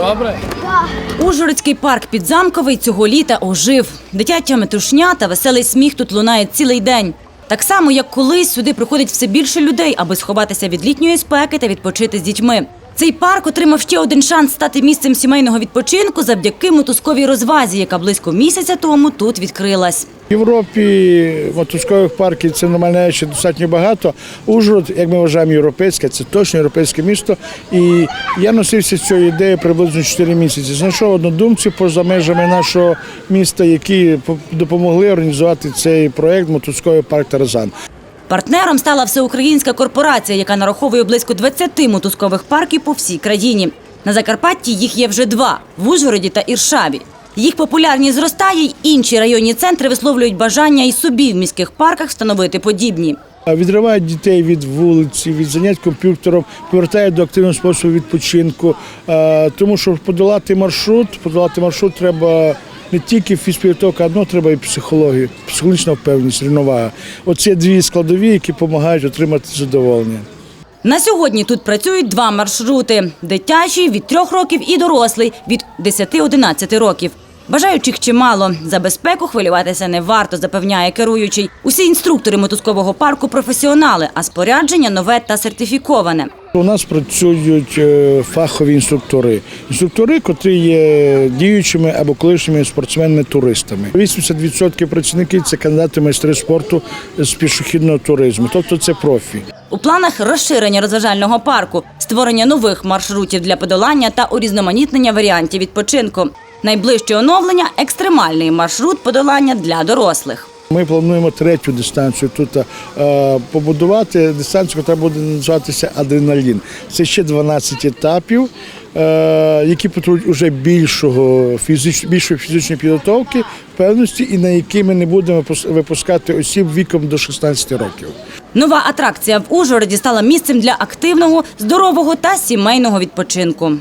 Добре. Ужгородський парк підзамковий цього літа ожив. Дитяча метушня та веселий сміх тут лунає цілий день. Так само, як колись сюди приходить все більше людей, аби сховатися від літньої спеки та відпочити з дітьми. Цей парк отримав ще один шанс стати місцем сімейного відпочинку завдяки мотузковій розвазі, яка близько місяця тому тут відкрилась. В Європі мотузкових парків це нормальне ще достатньо багато. Ужгород, як ми вважаємо, європейське, це точно європейське місто. І я носився з цією ідеєю приблизно 4 місяці. Знайшов однодумців поза межами нашого міста, які по- допомогли організувати цей проект Мотузковий парк Таразан. Партнером стала всеукраїнська корпорація, яка нараховує близько 20 мотузкових парків по всій країні. На Закарпатті їх є вже два в Ужгороді та Іршаві. Їх популярність зростає, й інші районні центри висловлюють бажання і собі в міських парках встановити подібні. Відривають дітей від вулиці, від занять комп'ютером, повертають до активного способу відпочинку. Е, Тому що подолати маршрут, подолати маршрут треба не тільки фізпідготовка, одно треба і психологія, психологічна впевненість, рівновага. Оце дві складові, які допомагають отримати задоволення. На сьогодні тут працюють два маршрути: дитячий від трьох років і дорослий від 10-11 років. Бажаючих чимало. За безпеку хвилюватися не варто, запевняє керуючий. Усі інструктори мотузкового парку професіонали, а спорядження нове та сертифіковане. У нас працюють е, фахові інструктори. Інструктори, котрі є діючими або колишніми спортсменами-туристами. 80% працівників це кандидати майстри спорту з пішохідного туризму, тобто це профі. У планах розширення розважального парку, створення нових маршрутів для подолання та урізноманітнення варіантів відпочинку. Найближче оновлення екстремальний маршрут подолання для дорослих. Ми плануємо третю дистанцію тут е, побудувати. Дистанцію, яка буде називатися адреналін. Це ще 12 етапів, е, які потребують уже більшого фізич, більшої фізичної підготовки, певності, і на які ми не будемо випускати осіб віком до 16 років. Нова атракція в Ужгороді стала місцем для активного, здорового та сімейного відпочинку.